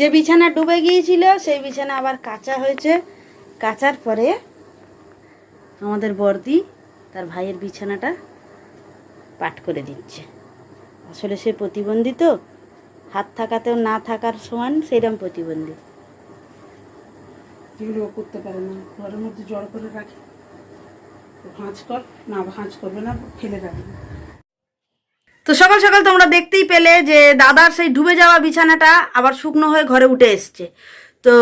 যে বিছানা ডুবে গিয়েছিল, সেই বিছানা আবার কাঁচা হয়েছে। কাচার পরে আমাদের বর্দি তার ভাইয়ের বিছানাটা পাট করে দিচ্ছে। আসলে সে প্রতিবন্ধী তো, হাত থাকাতেও না থাকার সমান সেইরকম প্রতিবন্ধী। করতে পারে না। ঘরের মধ্যে জড় করে রাখে। ভাঁজ কর, না ভাঁজ করবে না ফেলে রাখবে তো সকাল সকাল তোমরা দেখতেই পেলে যে দাদার সেই ডুবে যাওয়া বিছানাটা আবার শুকনো হয়ে ঘরে উঠে এসছে। তো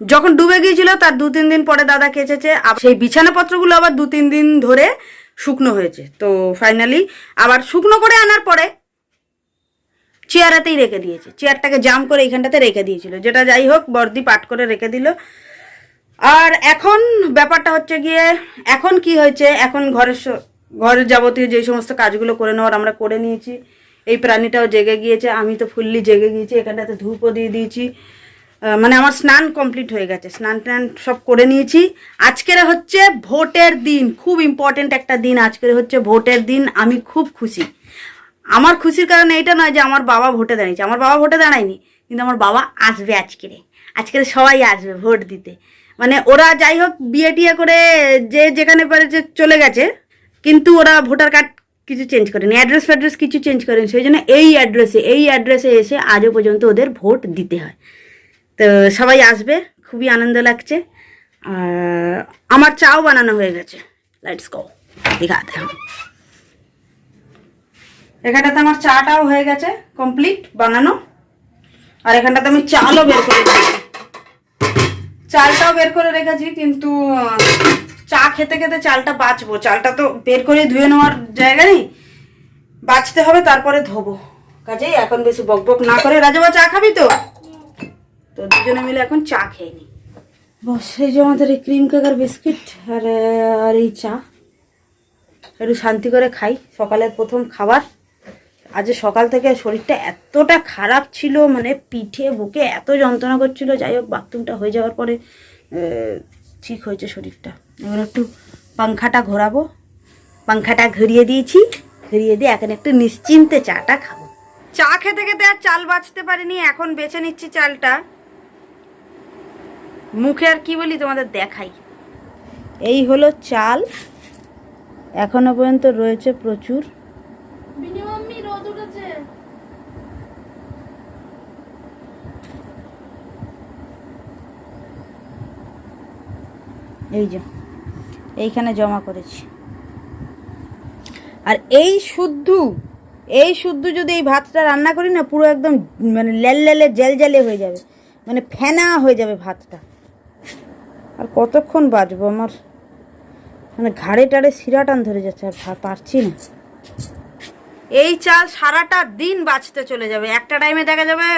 যখন ডুবে গিয়েছিল তার দু তিন দিন পরে দাদা কেচেছে, আবার সেই বিছানাপত্রগুলো আবার দু তিন দিন ধরে শুকনো হয়েছে। তো ফাইনালি আবার শুকনো করে আনার পরে চেয়ারেতেই রেখে দিয়েছে। চেয়ারটাকে জাম করে এইখানটাতে রেখে দিয়েছিল, যেটা যাই হোক বর্দি পাট করে রেখে দিল। আর এখন ব্যাপারটা হচ্ছে গিয়ে, এখন কি হয়েছে? এখন ঘরের ঘরের যাবতীয় যে সমস্ত কাজগুলো করে নেওয়ার আমরা করে নিয়েছি। এই প্রাণীটাও জেগে গিয়েছে, আমি তো ফুললি জেগে গিয়েছি, এখানটাতে ধূপও দিয়ে দিয়েছি। মানে আমার স্নান কমপ্লিট হয়ে গেছে, স্নান টান সব করে নিয়েছি। আজকের হচ্ছে ভোটের দিন, খুব ইম্পর্টেন্ট একটা দিন, আজকের হচ্ছে ভোটের দিন, আমি খুব খুশি। আমার খুশির কারণ এইটা নয় যে আমার বাবা ভোটে দাঁড়িয়েছে, আমার বাবা ভোটে দাঁড়ায়নি, কিন্তু আমার বাবা আসবে আজকেরে আজকের সবাই আসবে ভোট দিতে। মানে ওরা যাই হোক, বিয়ে টিয়ে করে যে যেখানে পেরেছে চলে গেছে কিন্তু ওরা ভোটার কার্ড কিছু চেঞ্জ করেনি অ্যাড্রেস ফ্যাড্রেস কিছু চেঞ্জ করেনি, সেই জন্য এই অ্যাড্রেসে এই অ্যাড্রেসে এসে আজও পর্যন্ত ওদের ভোট দিতে হয়। তো সবাই আসবে, খুবই আনন্দ লাগছে। আর আমার চাও বানানো হয়ে গেছে। লাইটস দেখাতে হবে এখানটাতে আমার চাটাও হয়ে গেছে কমপ্লিট বানানো। আর এখানটাতে আমি চালও বের করে রেখেছি। চালটাও বের করে রেখেছি, কিন্তু চা খেতে খেতে চালটা বাঁচবো। চালটা তো বের করে ধুয়ে নেওয়ার জায়গা নেই। বাঁচতে হবে, তারপরে ধোবো। কাজেই এখন বেশি বকবক না করে রাজাবা চা খাবি তো? তো দুজনে মিলে এখন চা খেয়ে নি। বস, এই যে আমাদের এই ক্রিম কেক আর বিস্কিট আর আর এই চা, একটু শান্তি করে খাই। সকালের প্রথম খাবার। আজ সকাল থেকে শরীরটা এতটা খারাপ ছিল মানে পিঠে, বুকে এত যন্ত্রণা করছিল। যাই হোক বাথরুমটা হয়ে যাওয়ার পরে ঠিক হয়েছে শরীরটা। এবার একটু পাংখাটা ঘোরাবো। পাংখাটা ঘুরিয়ে দিয়েছি। ঘুরিয়ে দিয়ে এখন একটু নিশ্চিন্তে চাটা খাব। চা খেতে খেতে আর চাল বাঁচতে পারিনি এখন বেছে নিচ্ছি চালটা। মুখে আর কি বলি তোমাদের দেখাই। এই হলো চাল। এখনও পর্যন্ত রয়েছে প্রচুর। এই যে এইখানে জমা করেছি। আর এই শুদ্ধ এই শুদ্ধ যদি এই ভাতটা রান্না করি না, পুরো একদম মানে লেল লেলে, জেল জেলে হয়ে যাবে। মানে ফেনা হয়ে যাবে ভাতটা। আর কতক্ষণ বাজবো আমার? মানে ঘাড়ে টাড়ে টান ধরে যাচ্ছে, আর পারছি না। এই চাল সারাটা দিন বাঁচতে চলে যাবে। একটা টাইমে দেখা যাবে,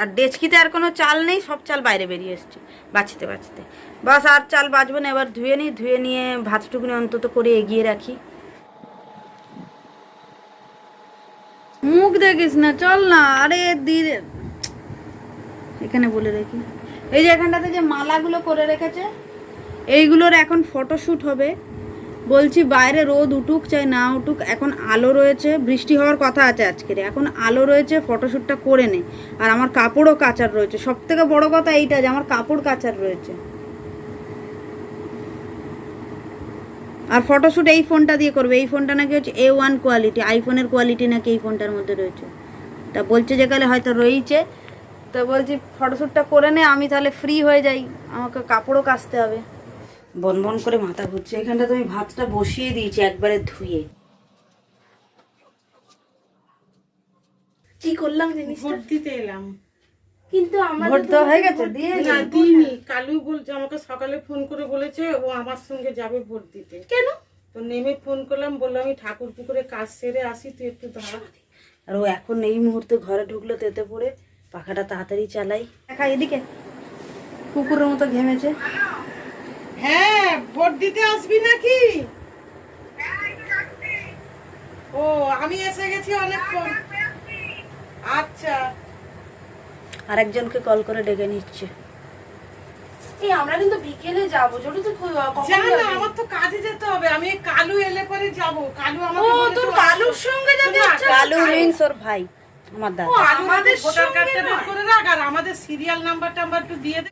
আর ডেচকিতে আর কোনো চাল নেই, সব চাল বাইরে বেরিয়ে এসছে, বাঁচতে বাঁচতে। বাস আর চাল বাঁচবে না, এবার ধুয়ে নিই, ধুয়ে নিয়ে ভাতটুকুনি অন্তত করে এগিয়ে রাখি। মুখ দেখিস না, চল না, আরে দিদি এখানে বলে রাখি। এই যে এখানটাতে যে মালাগুলো করে রেখেছে, এইগুলোর এখন ফটোশ্যুট হবে। বলছি বাইরে রোদ উঠুক চাই না উঠুক, এখন আলো রয়েছে, বৃষ্টি হওয়ার কথা আছে আজকের এখন আলো রয়েছে ফটোশ্যুটটা করে নে। আর আমার কাপড়ও কাচার রয়েছে। সব থেকে বড় কথা এইটা যে আমার কাপড় কাচার রয়েছে। আর ফটোশ্যুট এই ফোনটা দিয়ে করবে। এই ফোনটা নাকি হচ্ছে এ ওয়ান কোয়ালিটি আইফোনের কোয়ালিটি নাকি এই ফোনটার মধ্যে রয়েছে। তা বলছে যে কালে হয়তো রয়েছে তো বলছি ফটোশ্যুটটা করে নে আমি তাহলে ফ্রি হয়ে যাই। আমাকে কাপড়ও কাচতে হবে। বন বন করে মাথা ঘুরছে। এখানটা তুমি ভাতটা বসিয়ে দিয়েছি একবারে ধুয়ে। কি করলাম জিনিস দিতে এলাম। কিন্তু আমার ভোট দেওয়া হয়ে গেছে? দিয়ে না দিইনি। কালু বলছে আমাকে সকালে ফোন করে বলেছে ও আমার সঙ্গে যাবে ভোট দিতে। কেন? তো নেমে ফোন করলাম বললাম আমি ঠাকুর পুকুরে কাজ সেরে আসি তুই একটু দাঁড়া। আর ও এখন এই মুহূর্তে ঘরে ঢুকলো তেতে পড়ে পাখাটা তাড়াতাড়ি চালাই। দেখা এদিকে। কুকুরের মতো ঘেমেছে। হ্যাঁ ভোট দিতে আসবি নাকি? ও আমি এসে গেছি অনেকক্ষণ। আচ্ছা। আরেকজনকে কল করে ডেকে নিচ্ছে। এই আমরা কিন্তু বিকেলে যাব ছোট তো কখন না আমার তো কাজে যেতে হবে আমি কালু এলে পরে যাব। কালু ও আমাকে বলেছে তোর কালুর সঙ্গে যেতে শোনো কালু মিন্স ওর ভাই আমার দাদা। আমাদের ভোটার কার্ডটা বের করে রাখ আর আমাদের সিরিয়াল নাম্বার টাম্বার একটু দিয়ে দে।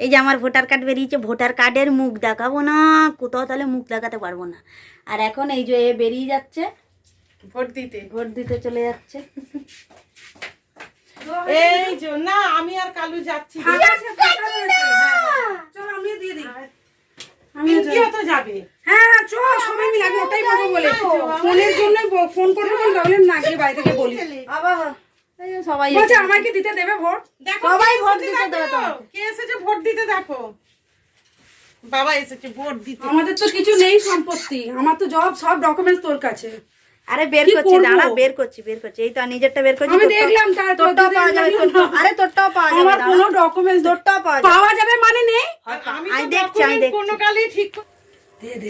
এই যে আমার ভোটার কার্ড বেরিয়েছে ভোটার কার্ডের মুখ দেখাবো না কোথাও তাহলে মুখ দেখাতে পারব না। আর এখন এই যে এ বেরিয়ে যাচ্ছে ভোট দিতে। ভোট দিতে চলে যাচ্ছে। এই যে না আমি আর কালু যাচ্ছি চল আমিও দিয়ে দিই। যাবে। হ্যাঁ হ্যাঁ সবাই মিলে আমি ওটাই বলব বলে। ফোনের জন্য ফোন করব না গিয়ে বাড়ি থেকে বলি। আবার সবাই বলছে আমাকে দিতে দেবে ভোট? দেখো সবাই ভোট দিতে দেবে কে এসেছে ভোট দিতে দেখো। বাবা এসেছে ভোট দিতে। আমাদের তো কিছু নেই সম্পত্তি। আমার তো জব সব ডকুমেন্টস তোর কাছে। আরে বের করছি দাঁড়া বের করছি বের করছি। এই তো নিজেরটা বের করছি আমি দেখলাম তোরটাও পাওয়া যাবে। আরে তোরটাও পাওয়া যাবে আমার কোনো ডকুমেন্টস তোরটাও পাওয়া যাবে। পাওয়া যাবে মানে নেই? আমি দেখছি, আমি দেখছি। কোনো কালই ঠিক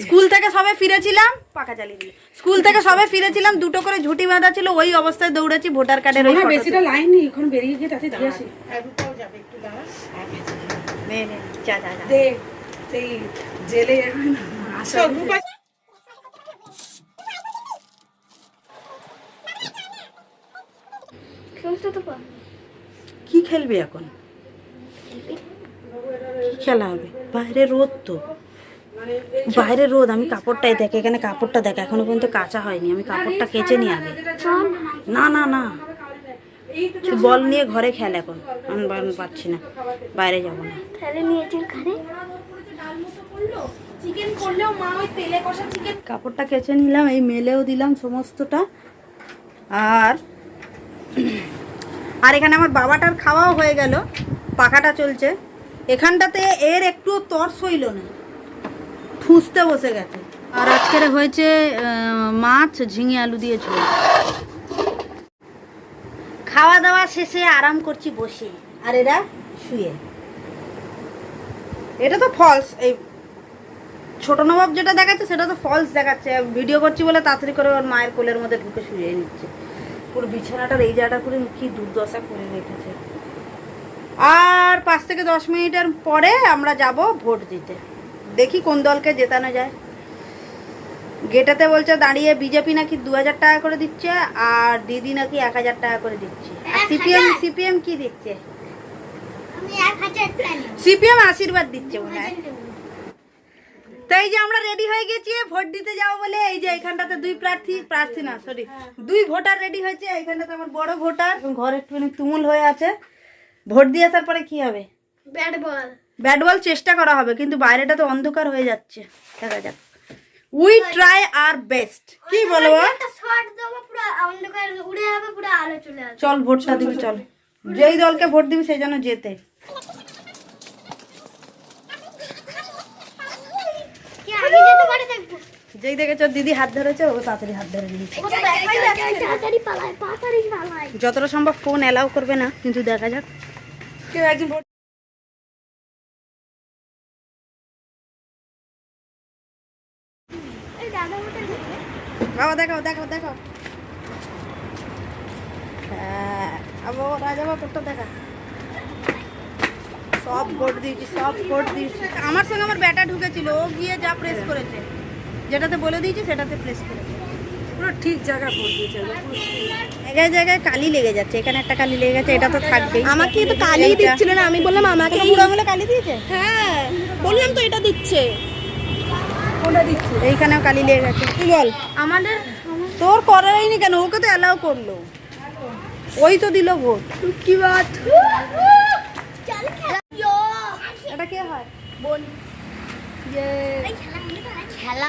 স্কুল থেকে সবে ফিরেছিলাম পাকা চালিয়ে দিল। স্কুল থেকে সবে ফিরেছিলাম দুটো করে ঝুটি বাঁধা ছিল ওই অবস্থায় দৌড়েছি ভোটার কার্ডের ওই বেশিটা লাইন নেই এখন বেরিয়ে গিয়ে তাতে দিয়ে আসি। হ্যাঁ, যাবে একটু দাঁড়া। নে, নে, যা, যা, যা। দে সেই জেলে আসা চল, রূপা কি খেলবি এখন? খেলা হবে? বাইরে রোদ তো। বাইরে রোদ আমি কাপড়টাই দেখ এখানে কাপড়টা দেখ এখনও পর্যন্ত কাঁচা হয়নি আমি কাপড়টা কেচে নিয়ে আগে। না না না। বল নিয়ে ঘরে খেল এখন। আমি পাচ্ছি না বাইরে যাব না। কাপড়টা কেচে নিলাম এই মেলেও দিলাম সমস্তটা। আর আর এখানে আমার বাবাটার খাওয়াও হয়ে গেল। পাখাটা চলছে। এখানটাতে এর একটু তর্স হইল না। ঠুসতে বসে গেছে। আর আজকের হয়েছে মাছ, ঝিঙে, আলু দিয়ে ঝোল। খাওয়া দাওয়া শেষে আরাম করছি বসে। আর এরা শুয়ে। এটা তো ফলস এই ছোট নবাব যেটা দেখাচ্ছে, সেটা তো ফলস দেখাচ্ছে। ভিডিও করছি বলে তাড়াতাড়ি করে ওর মায়ের কোলের মধ্যে ঢুকে শুয়ে নিচ্ছে। পুরো বিছানাটার এই জায়গাটা করে কি দুর্দশা করে রেখেছে। আর পাঁচ থেকে দশ মিনিটের পরে আমরা যাব ভোট দিতে। দেখি কোন দলকে জেতানো যায়। গেটাতে বলছে দাঁড়িয়ে বিজেপি নাকি দু হাজার টাকা করে দিচ্ছে আর দিদি নাকি এক হাজার টাকা করে দিচ্ছে। সিপিএম সিপিএম কি দিচ্ছে? সিপিএম আশীর্বাদ দিচ্ছে মনে হয়। তো এই যে আমরা রেডি হয়ে গেছি ভোট দিতে যাব বলে এই যে এখানটাতে দুই প্রার্থী প্রার্থী না সরি দুই ভোটার রেডি হয়েছে এখানটাতে আমার বড় ভোটার ঘর একটুখানি তুমুল হয়ে আছে। ভোট দিয়ে আসার পরে কি হবে? ব্যাট বল ব্যাট বল চেষ্টা করা হবে কিন্তু বাইরেটা তো অন্ধকার হয়ে যাচ্ছে দেখা যাক। উই ট্রাই আর বেস্ট কি বলব চল ভোটটা দিবি চল যেই দলকে ভোট দিবি সেই জন্য যেতে কি আগে যেতে পারে দেখব যেই দেখেছ দিদি হাত ধরেছে ও তাড়াতাড়ি হাত ধরে পালায় যতটা সম্ভব ফোন অ্যালাউ করবে না কিন্তু দেখা যাক। কেউ দাদা দেখবে বাবা দেখাও দেখাও দেখাও। হ্যাঁ আবো রাজা বাবা তোরটা দেখা। সব ভোট দিয়েছি সব ভোট দিয়েছি। আমার সঙ্গে আমার ব্যাটা ঢুকেছিল ও গিয়ে যা প্রেস করেছে যেটাতে বলে দিয়েছি সেটাতে প্রেস করেছে। পুরো ঠিক জায়গায় ভোট দিয়েছে জায়গায় জায়গায় কালি লেগে যাচ্ছে এখানে একটা কালি লেগে গেছে এটা তো থাকবেই। আমাকে তো কালি দিচ্ছিল না আমি বললাম আমাকে আঙুলে কালি দিয়েছে? হ্যাঁ। বললাম তো এটা দিচ্ছে। কোনটা দিচ্ছে? এইখানেও কালি লেগে গেছে। তুই বল। আমাদের তোর করারই কেন? ওকে তো অ্যালাউ করল। ওই তো দিল ভোট। কি বাত। খেলা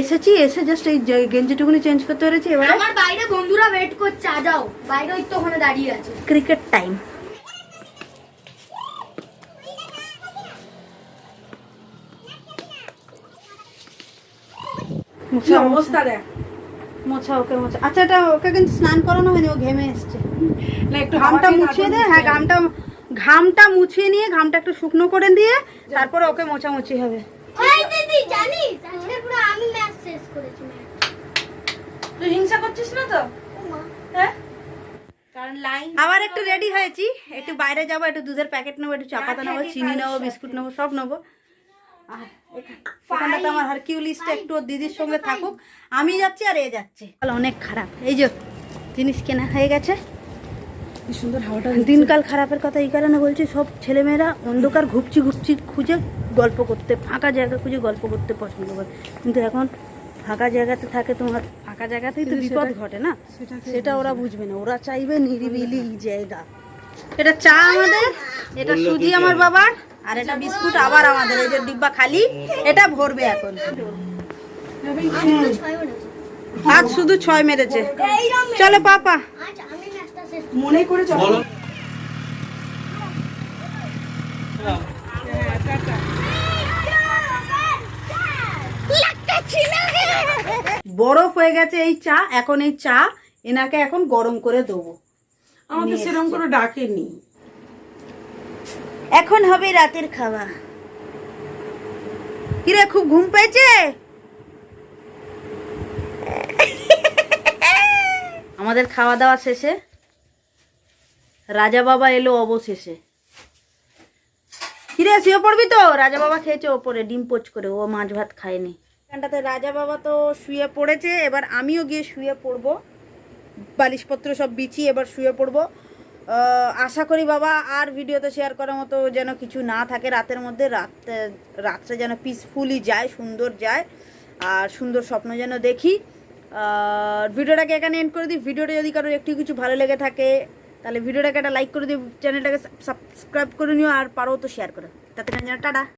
এসেছি এসে জাস্ট এই গেঞ্জিটুকুনি চেঞ্জ করতে পেরেছি এবারে আমার বাইরে বন্ধুরা ওয়েট করছে আ যাও। বাইরে ওই তো ওখানে দাঁড়িয়ে আছে। ক্রিকেট টাইম কি অবস্থা দেখ। মোছা ওকে মোছা। আচ্ছা এটা ওকে কিন্তু স্নান করানো হয়নি ও ঘেমে এসছে। না একটু ঘামটা মুছিয়ে দে হ্যাঁ ঘামটা ঘামটা মুছিয়ে নিয়ে ঘামটা একটু শুকনো করে দিয়ে তারপরে ওকে মোছামুছি হবে। ওই দিদি জানিস? আজকে পুরো আমি ম্যাচ শেষ করেছি ম্যাচ। তুই হিংসা করছিস না তো? হ্যাঁ? কারণ লাইন আবার একটু রেডি হয়েছি। একটু বাইরে যাব একটু দুধের প্যাকেট নেব একটু চা পাতা নেব চিনি নেব বিস্কুট নেব সব নেব। আর এখা- এখানটাতে আমার হারকিউলিসটা একটু ওর দিদির সঙ্গে থাকুক। আমি যাচ্ছি আর এ যাচ্ছে। অনেক খারাপ। এই যে জিনিস কেনা হয়ে গেছে। কি সুন্দর হাওয়াটা দিনকাল খারাপের কথা এই কারণে বলছি সব ছেলেমেয়েরা অন্ধকার ঘুপচি ঘুপচি খুঁজে গল্প করতে ফাঁকা জায়গা খুঁজে গল্প করতে পছন্দ করে। কিন্তু এখন ফাঁকা জায়গাতে থাকে তোমার ফাঁকা জায়গাতেই তো বিপদ ঘটে না? সেটা ওরা বুঝবে না। ওরা চাইবে নিরিবিলি জায়গা। এটা চা আমাদের এটা সুজি আমার বাবার আর এটা বিস্কুট আবার আমাদের এই যে ডিব্বা খালি এটা ভরবে এখন। আজ শুধু ছয় মেরেছে। চলো পাপা। মনে করে চলো বরফ হয়ে গেছে এই চা এখন এই চা এনাকে এখন গরম করে দেবো। আমাকে সেরকম করে ডাকেনি। এখন হবে রাতের খাওয়া। কিরে খুব ঘুম পেয়েছে? আমাদের খাওয়া দাওয়া শেষে রাজা বাবা এলো অবশেষে। কিরে, শুয়ে পড়বি তো? রাজা বাবা খেয়েছে ওপরে, ডিম পোচ করে, ও মাছ ভাত খায়নি। এখানটাতে রাজা বাবা তো শুয়ে পড়েছে, এবার আমিও গিয়ে শুয়ে পড়ব। বালিশপত্র সব বিছিয়ে এবার শুয়ে পড়ব। আশা করি বাবা আর ভিডিওতে শেয়ার করার মতো যেন কিছু না থাকে। রাতের মধ্যে রাতে, রাত্রে যেন পিসফুলি যায়, সুন্দর যায়, আর সুন্দর স্বপ্ন যেন দেখি। ভিডিওটাকে এখানে এন্ড করে দিই। ভিডিওটা যদি কারোর একটু কিছু ভালো লেগে থাকে তাহলে ভিডিওটাকে একটা লাইক করে দিও চ্যানেলটাকে সাবস্ক্রাইব করে নিও আর পারো তো শেয়ার করো। তাতে টাটা।